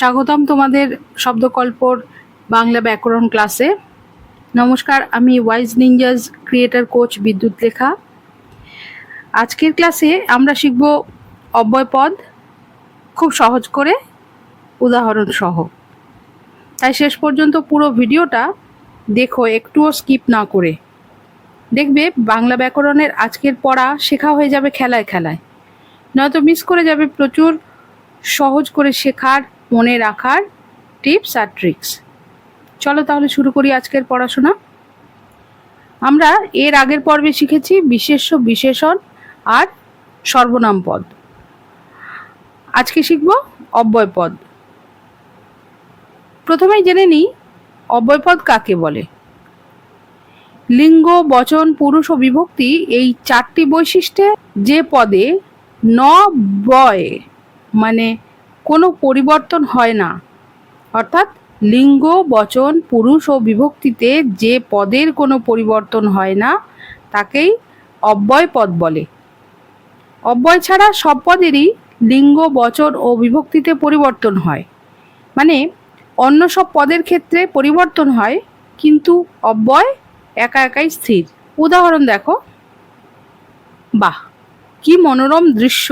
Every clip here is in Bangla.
স্বাগতম তোমাদের শব্দকল্পর বাংলা ব্যাকরণ ক্লাসে। নমস্কার, আমি ওয়াইজ নিঞ্জাজ, ক্রিয়েটার, কোচ, বিদ্যুৎ লেখা। আজকের ক্লাসে আমরা শিখব অব্যয়পদ খুব সহজ করে উদাহরণ সহ তাই শেষ পর্যন্ত পুরো ভিডিওটা দেখো, একটুও স্কিপ না করে। দেখবে, বাংলা ব্যাকরণের আজকের পড়া শেখা হয়ে যাবে খেলায় খেলায়। নয়তো মিস করে যাবে প্রচুর সহজ করে শেখার মনে রাখার টিপস আর ট্রিক্স। চলো তাহলে শুরু করি আজকের পড়াশোনা। আমরা এর আগের পর্বে শিখেছি বিশেষ্য, বিশেষণ আর সর্বনাম পদ। আজকে শিখব অব্যয় পদ। প্রথমেই জেনে নিই অব্যয়পদ কাকে বলে? লিঙ্গ, বচন, পুরুষ ও বিভক্তি এই চারটি বৈশিষ্ট্যে যে পদে ন বয় মানে কোনো পরিবর্তন হয় না। অর্থাৎ লিঙ্গ, বচন, পুরুষ ও বিভক্তিতে যে পদের কোনো পরিবর্তন হয় না, তাকেই অব্যয় পদ বলে। অব্যয় ছাড়া সব পদেরই লিঙ্গ, বচন ও বিভক্তিতে পরিবর্তন হয়। মানে অন্য সব পদের ক্ষেত্রে পরিবর্তন হয়, কিন্তু অব্যয় একা একাই স্থির। উদাহরণ দেখো। বাহ! কি মনোরম দৃশ্য!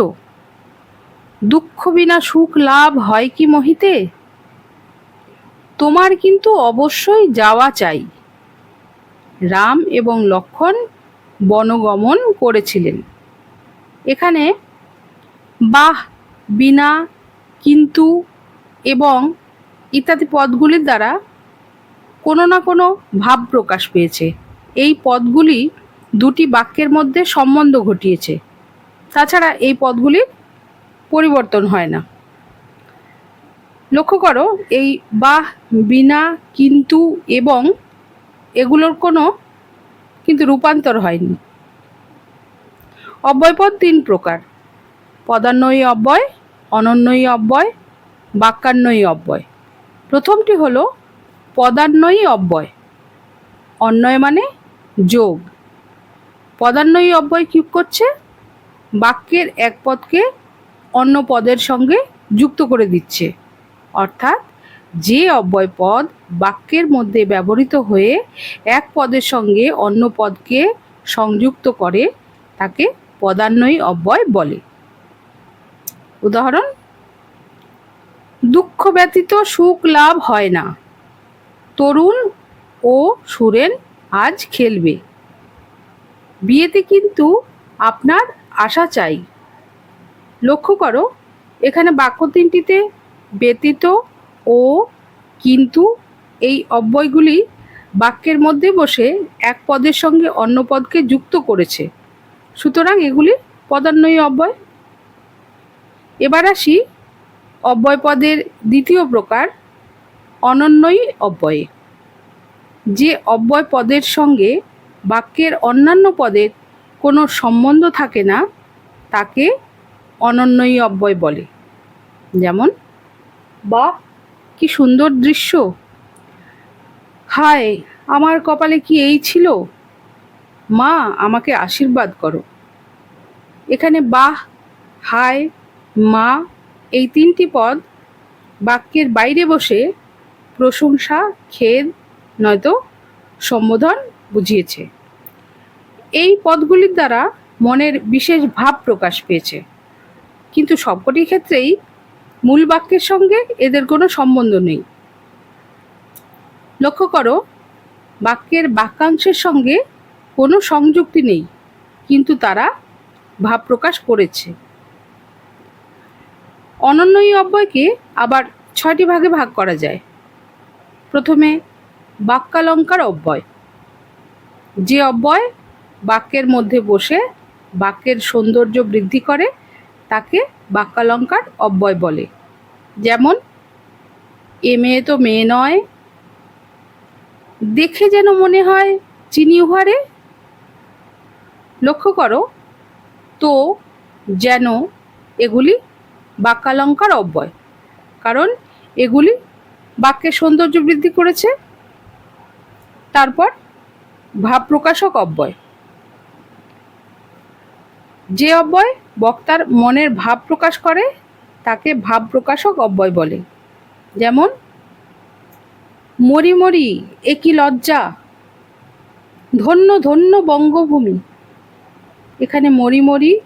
দুঃখ বিনা সুখ লাভ হয় কি মহিতে? তোমার কিন্তু অবশ্যই যাওয়া চাই। রাম এবং লক্ষণ বনগমন করেছিলেন। এখানে, বাহ, বিনা, কিন্তু এবং ইত্যাদি পদগুলির দ্বারা কোনো না কোনো ভাব প্রকাশ পেয়েছে। এই পদগুলি দুটি বাক্যের মধ্যে সম্বন্ধ ঘটিয়েছে। তাছাড়া এই পদগুলির পরিবর্তন হয় না। লক্ষ্য করো, এই বাহ, বিনা, কিন্তু এবং এগুলোর কোনো কিন্তু রূপান্তর হয়নি। অব্যয়পদ তিন প্রকার। পদান্নয়ী অব্যয়, অনন্যয়ী অব্যয় বাক্যান্বয়ী অব্যয়। প্রথমটি হলো পদান্নয়ী অব্যয়। অন্যয় মানে যোগ। পদান্নয়ী অব্যয় কী করছে? বাক্যের এক পদকে অন্য পদের সঙ্গে যুক্ত করে দিচ্ছে। অর্থাৎ যে অব্যয় পদ বাক্যের মধ্যে ব্যবহৃত হয়ে এক পদের সঙ্গে অন্য পদকে সংযুক্ত করে, তাকে পদান্বয়ী অব্যয় বলে। উদাহরণ, দুঃখ ব্যতীত সুখ লাভ হয় না। তরুণ ও সুরেন আজ খেলবে। বিয়েতে কিন্তু আপনার আশা চাই। লক্ষ্য করো, এখানে বাক্য তিনটিতে ব্যতীত ও কিন্তু এই অব্যয়গুলি বাক্যের মধ্যে বসে এক পদের সঙ্গে অন্য পদকে যুক্ত করেছে। সুতরাং এগুলি পদান্বয়ী অব্যয়। এবার আসি অব্যয় পদের দ্বিতীয় প্রকার অনন্যই অব্যয়ে। যে অব্যয় পদের সঙ্গে বাক্যের অন্যান্য পদের কোনো সম্বন্ধ থাকে না, তাকে অনন্যই অব্যয় বলে। যেমন বা কি সুন্দর দৃশ্য। হায়, আমার কপালে কি এই ছিল? মা, আমাকে আশীর্বাদ করো। এখানে বাহ, হায়, মা, এই তিনটি পদ বাক্যের বাইরে বসে প্রশংসা, খেদ, নয়তো সম্বোধন বুঝিয়েছে। এই পদগুলির দ্বারা মনের বিশেষ ভাব প্রকাশ পেয়েছে। কিন্তু সবকটি ক্ষেত্রেই মূল বাক্যের সঙ্গে এদের কোনো সম্বন্ধ নেই। লক্ষ্য করো, বাক্যের বাক্যাংশের সঙ্গে কোনো সংযুক্তি নেই, কিন্তু তারা ভাব প্রকাশ করেছে। অনন্যই অব্যয়কে আবার ছয়টি ভাগে ভাগ করা যায়। প্রথমে বাক্যালঙ্কার অব্যয়। যে অব্যয় বাক্যের মধ্যে বসে বাক্যের সৌন্দর্য বৃদ্ধি করে তাকে বাক্যালঙ্কার অব্যয় বলে। যেমন, এ মেয়ে তো মেয়ে নয়। দেখে যেন মনে হয় চিনি উহারে। লক্ষ্য করো, তো যেন এগুলি বাক্যালঙ্কার অব্যয়। কারণ এগুলি বাক্যের সৌন্দর্য বৃদ্ধি করেছে। তারপর ভাব প্রকাশক অব্যয়। যে অব্যয় বক্তার মনের ভাব প্রকাশ করে, তাকে ভাব প্রকাশক অব্যয় বলে। যেমন মরি মরি একই লজ্জা? ধন্য ধন্য বঙ্গভূমি। এখানে মরি মরি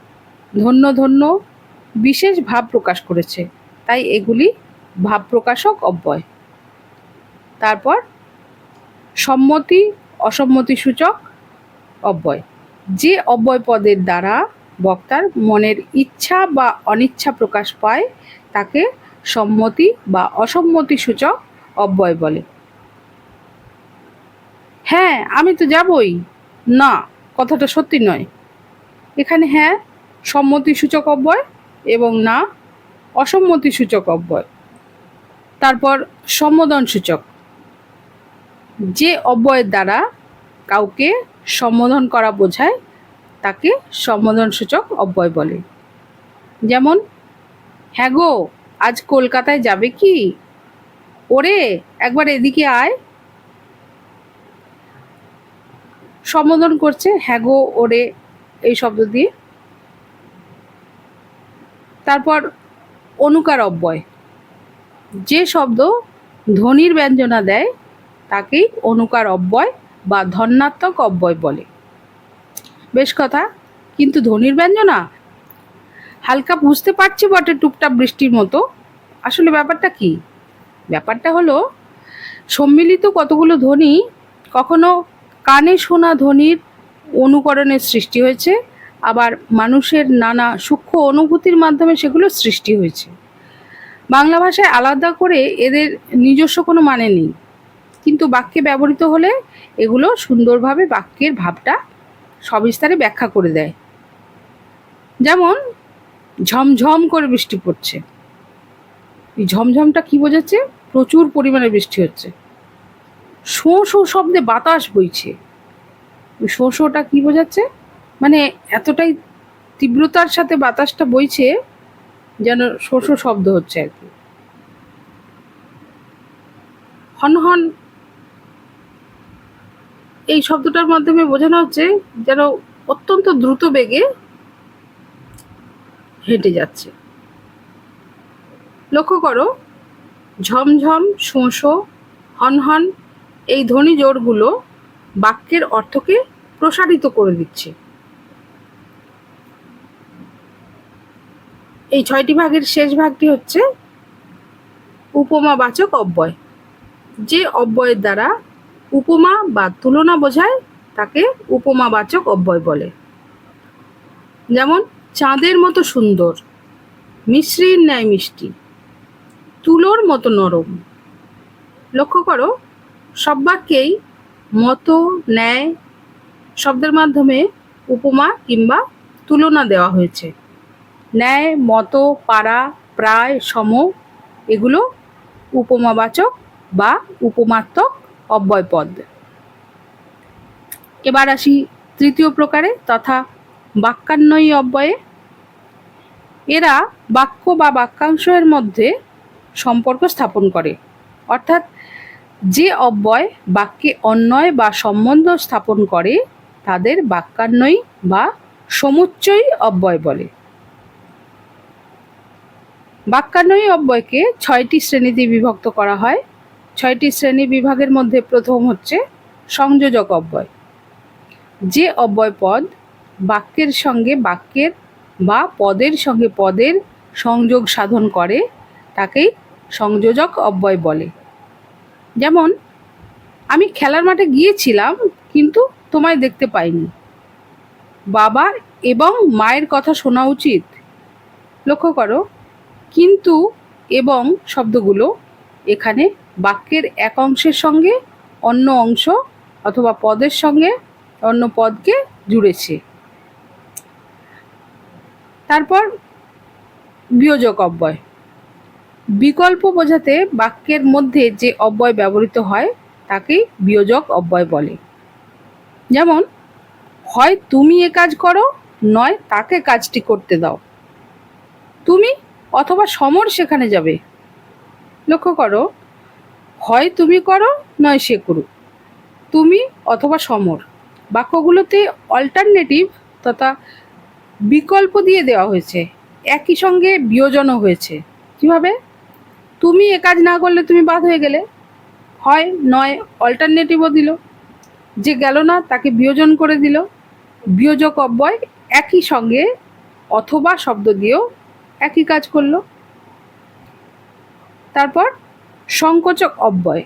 ধন্য ধন্য বিশেষ ভাব প্রকাশ করেছে। তাই এগুলি ভাব প্রকাশক অব্যয়। তারপর, সম্মতি, অসম্মতি সূচক অব্যয়। যে অব্যয় পদের দ্বারা বক্তার মনের ইচ্ছা বা অনিচ্ছা প্রকাশ পায়, তাকে সম্মতি বা অসম্মতি সূচক অব্যয় বলে। হ্যাঁ আমি তো যাবই। না, কথাটা সত্যি নয়। এখানে হ্যাঁ সম্মতি সূচক অব্যয় এবং না, অসম্মতি সূচক অব্যয়। তারপর সম্বোধন সূচক। যে অব্যয়ের দ্বারা কাউকে সম্বোধন করা বোঝায় তাকে সম্বোধন সূচক অব্যয় বলে। যেমন হ্যাঁ গো, আজ কলকাতায় যাবে কি? ওরে, একবার এদিকে আয়। সম্বোধন করছে হ্যাঁ গো, ওরে, এই শব্দ দিয়ে। তারপর অনুকার অব্যয়। যে শব্দ ধ্বনির ব্যঞ্জনা দেয়, তাকেই অনুকার অব্যয় বা ধন্যাত্মক অব্যয় বলে। বেশ কথা। কিন্তু ধ্বনির ব্যঞ্জনা? হালকা বুঝতে পারছি বটে টুপটাপ বৃষ্টির মতো। আসলে ব্যাপারটা কি? ব্যাপারটা হলো, সম্মিলিত কতগুলো ধ্বনি, কখনো কানে শোনা ধ্বনির অনুকরণের সৃষ্টি হয়েছে, আবার মানুষের নানা সূক্ষ্ম অনুভূতির মাধ্যমে সেগুলো সৃষ্টি হয়েছে। বাংলা ভাষায় আলাদা করে এদের নিজস্ব কোনো মানে নেই। কিন্তু বাক্যে ব্যবহৃত হলে এগুলো সুন্দরভাবে বাক্যের ভাবটা সবিস্তারে ব্যাখ্যা করে দেয়। যেমন, ঝমঝম করে বৃষ্টি পড়ছে। এই ঝমঝমটা কি বোঝাচ্ছে? প্রচুর পরিমাণে বৃষ্টি হচ্ছে। শো শো শব্দে বাতাস বইছে। ওই শো শোটা কী বোঝাচ্ছে? মানে এতটাই তীব্রতার সাথে বাতাসটা বইছে যেন শো শো শব্দ হচ্ছে আর কি। হন হন এই শব্দটার মাধ্যমে বোঝানো হচ্ছে যেন অত্যন্ত দ্রুত বেগে হেঁটে যাচ্ছে। লক্ষ্য করো, ঝমঝম, শোঁশো, হনহন এই ধ্বনি জোরগুলো বাক্যের অর্থকে প্রসারিত করে দিচ্ছে। এই ছয়টি ভাগের শেষ ভাগটি হচ্ছে উপমাবাচক অব্যয়। যে অব্যয়ের দ্বারা উপমা বা তুলনা বোঝায় তাকে উপমাবাচক অব্যয় বলে। যেমন, চাঁদের মতো সুন্দর, মিশ্রির ন্যায় মিষ্টি, তুলোর মতো নরম। লক্ষ্য করো, সব বাক্যেই মতো, ন্যায় শব্দের মাধ্যমে উপমা কিংবা তুলনা দেওয়া হয়েছে। ন্যায়, মতো, পাড়া, প্রায়, সম এগুলো উপমাবাচক বা উপমাত্মক অব্যয় পদ। এবার আসি তৃতীয় প্রকারে তথা বাক্যান্বয়ী অব্যয়ে। এরা বাক্য বা বাক্যাংশের মধ্যে সম্পর্ক স্থাপন করে। অর্থাৎ যে অব্যয় বাক্যে অন্যয় বা সম্বন্ধ স্থাপন করে, তাদের বাক্যান্বয়ী বা সমুচ্চয়ী অব্যয় বলে। বাক্যান্বয়ী অব্যয়কে ছয়টি শ্রেণীতে বিভক্ত করা হয়। ছয়টি শ্রেণি বিভাগের মধ্যে প্রথম হচ্ছে সংযোজক অব্যয়। যে অব্যয় পদ বাক্যের সঙ্গে বাক্যের বা পদের সঙ্গে পদের সংযোগ সাধন করে, তাকেই সংযোজক অব্যয় বলে। যেমন, আমি খেলার মাঠে গিয়েছিলাম, কিন্তু তোমায় দেখতে পাইনি। বাবা এবং মায়ের কথা শোনা উচিত। লক্ষ্য করো, কিন্তু এবং শব্দগুলো এখানে বাক্যের এক অংশের সঙ্গে অন্য অংশ অথবা পদের সঙ্গে অন্য পদকে জুড়েছে। তারপর বিয়োজক অব্যয়। বিকল্প বোঝাতে বাক্যের মধ্যে যে অব্যয় ব্যবহৃত হয় তাকেই বিয়োজক অব্যয় বলে। যেমন, হয় তুমি এ কাজ করো, নয় তাকে কাজটি করতে দাও। তুমি অথবা সমর সেখানে যাবে। লক্ষ্য করো, হয় তুমি করো, নয় সে করুক। তুমি অথবা সমর। বাক্যগুলোতে অল্টারনেটিভ তথা বিকল্প দিয়ে দেওয়া হয়েছে। একই সঙ্গে বিয়োজনও হয়েছে। কীভাবে? তুমি এ কাজ না করলে তুমি বাদ হয়ে গেলে। হয়, নয় অল্টারনেটিভও দিল। যে গেল না, তাকে বিয়োজন করে দিল। বিয়োজক অব্যয় একই সঙ্গে অথবা শব্দ দিয়েও একই কাজ করল। তারপর সংকোচক অব্যয়।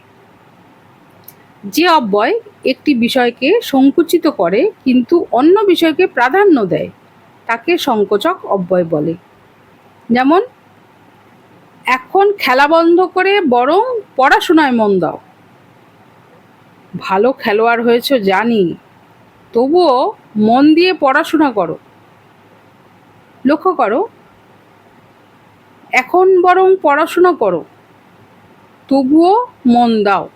যে অব্যয় একটি বিষয়কে সংকুচিত করে কিন্তু অন্য বিষয়কে প্রাধান্য দেয়, তাকে সংকোচক অব্যয় বলে। যেমন, এখন খেলা বন্ধ করে বরং পড়াশোনায় মন দাও। ভালো খেলোয়াড় হয়েছ জানি, তবুও মন দিয়ে পড়াশোনা করো। লক্ষ্য করো, এখন বরং পড়াশোনা করো। তবুও মন দাও।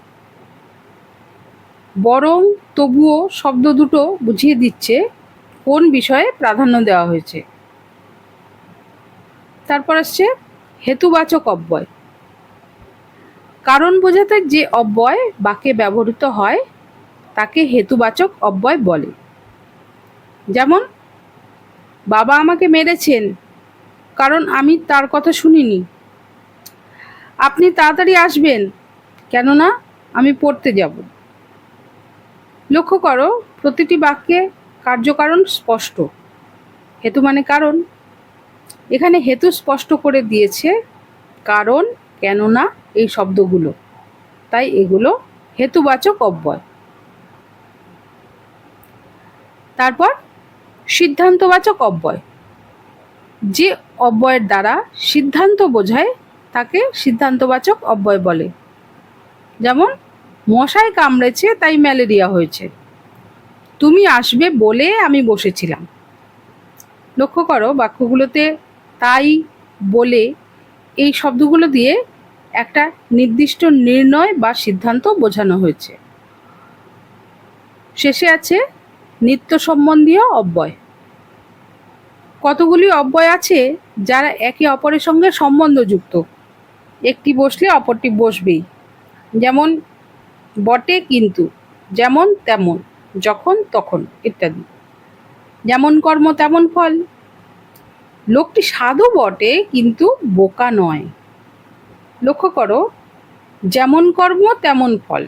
বরং তবুও শব্দ দুটো বুঝিয়ে দিচ্ছে, কোন বিষয়ে প্রাধান্য দেওয়া হয়েছে। তারপর আসছে হেতুবাচক অব্যয়। কারণ বোঝাতে যে অব্যয় বাক্যে ব্যবহৃত হয়, তাকে হেতুবাচক অব্যয় বলে। যেমন, বাবা আমাকে মেরেছেন, কারণ আমি তার কথা শুনিনি। আপনি তাড়াতাড়ি আসবেন। কেননা আমি পড়তে যাব। লক্ষ্য করো, প্রতিটি বাক্যে কার্যকারণ স্পষ্ট। হেতু মানে কারণ। এখানে হেতু স্পষ্ট করে দিয়েছে কারণ, কেননা এই শব্দগুলো। তাই এগুলো হেতুবাচক অব্যয়। তারপর, সিদ্ধান্তবাচক অব্যয়। যে অব্যয়ের দ্বারা সিদ্ধান্ত বোঝায় তাকে সিদ্ধান্তবাচক অব্যয় বলে। যেমন মশায় কামড়েছে, তাই ম্যালেরিয়া হয়েছে। তুমি আসবে বলে আমি বসেছিলাম। লক্ষ্য করো, বাক্যগুলোতে তাই বলে এই শব্দগুলো দিয়ে একটা নির্দিষ্ট নির্ণয় বা সিদ্ধান্ত বোঝানো হয়েছে। শেষে আছে, নিত্য সম্বন্ধীয় অব্যয়। কতগুলি অব্যয় আছে যারা একে অপরের সঙ্গে সম্বন্ধযুক্ত? একটি বসলে অপরটি বসবেই। যেমন বটে কিন্তু, যেমন তেমন, যখন তখন ইত্যাদি। যেমন কর্ম তেমন ফল। লোকটি সাধু বটে কিন্তু বোকা নয়। লক্ষ্য করো, যেমন কর্ম তেমন ফল।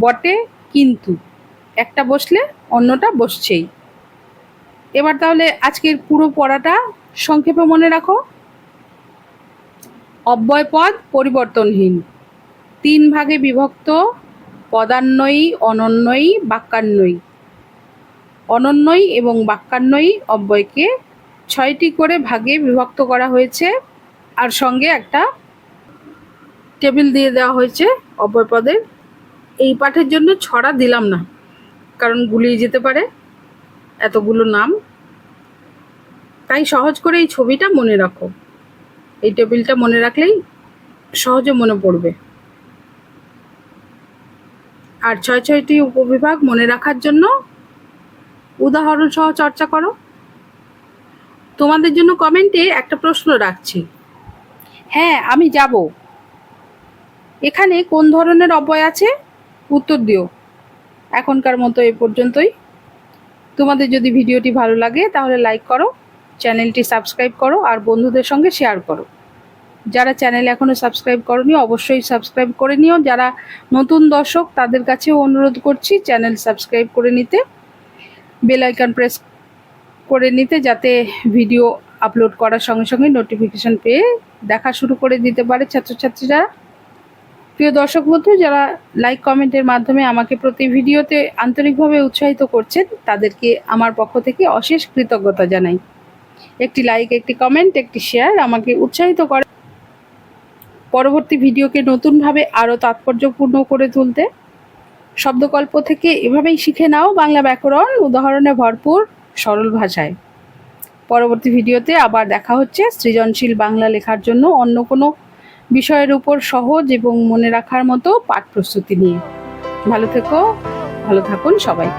বটে কিন্তু, একটা বসলে অন্যটা বসছেই। এবার তাহলে আজকের পুরো পড়াটা সংক্ষেপে মনে রাখো। অব্যয় পদ পরিবর্তনহীন। তিন ভাগে বিভক্ত পদান্বয়ী অনন্যয়ী বাক্যান্বয়ী অনন্যয়ী এবং বাক্যান্বয়ী অব্যয়কে ছয়টি করে ভাগে বিভক্ত করা হয়েছে আর সঙ্গে একটা টেবিল দিয়ে দেওয়া হয়েছে অব্যয় পদের এই পাঠের জন্য ছড়া দিলাম না, কারণ গুলিয়ে যেতে পারে এতগুলো নাম। তাই সহজ করে এই ছবিটা মনে রাখো। এই টেবিলটা মনে রাখলেই সহজে মনে পড়বে। আর ছয় ছয়টি উপবিভাগ মনে রাখার জন্য উদাহরণ সহ চর্চা করো। তোমাদের জন্য কমেন্টে একটা প্রশ্ন রাখছি। হ্যাঁ আমি যাব। এখানে কোন ধরনের অব্যয় আছে? উত্তর দিও। এখনকার মতো এ পর্যন্তই। তোমাদের যদি ভিডিওটি ভালো লাগে তাহলে লাইক করো। চ্যানেলটি সাবস্ক্রাইব করো আর বন্ধুদের সঙ্গে শেয়ার করো। যারা চ্যানেল এখনও সাবস্ক্রাইব করনি, অবশ্যই সাবস্ক্রাইব করে নিও। যারা নতুন দর্শক, তাদের কাছেও অনুরোধ করছি চ্যানেল সাবস্ক্রাইব করে নিতে। বেল প্রেস করে নিতে যাতে ভিডিও আপলোড করার সঙ্গে সঙ্গে নোটিফিকেশান পেয়ে দেখা শুরু করে দিতে পারে ছাত্রছাত্রীরা। প্রিয় দর্শক বন্ধু, যারা লাইক কমেন্টের মাধ্যমে আমাকে প্রতি ভিডিওতে আন্তরিকভাবে উৎসাহিত করছেন, তাদেরকে আমার পক্ষ থেকে অশেষ কৃতজ্ঞতা জানাই। একটি লাইক একটি কমেন্ট একটি শেয়ার আমাকে উৎসাহিত করে। পরবর্তী ভিডিওকে নতুনভাবে আরও তাৎপর্যপূর্ণ করে তুলতে শব্দকল্প থেকে এভাবেই শিখে নাও বাংলা ব্যাকরণ, উদাহরণে ভরপুর, সরল ভাষায়। পরবর্তী ভিডিওতে আবার দেখা হচ্ছে সৃজনশীল বাংলা লেখার জন্য অন্য কোনো বিষয়ের উপর সহজ এবং মনে রাখার মতো পাঠ প্রস্তুতি নিয়ে। ভালো থেকো, ভালো থাকুন সবাই।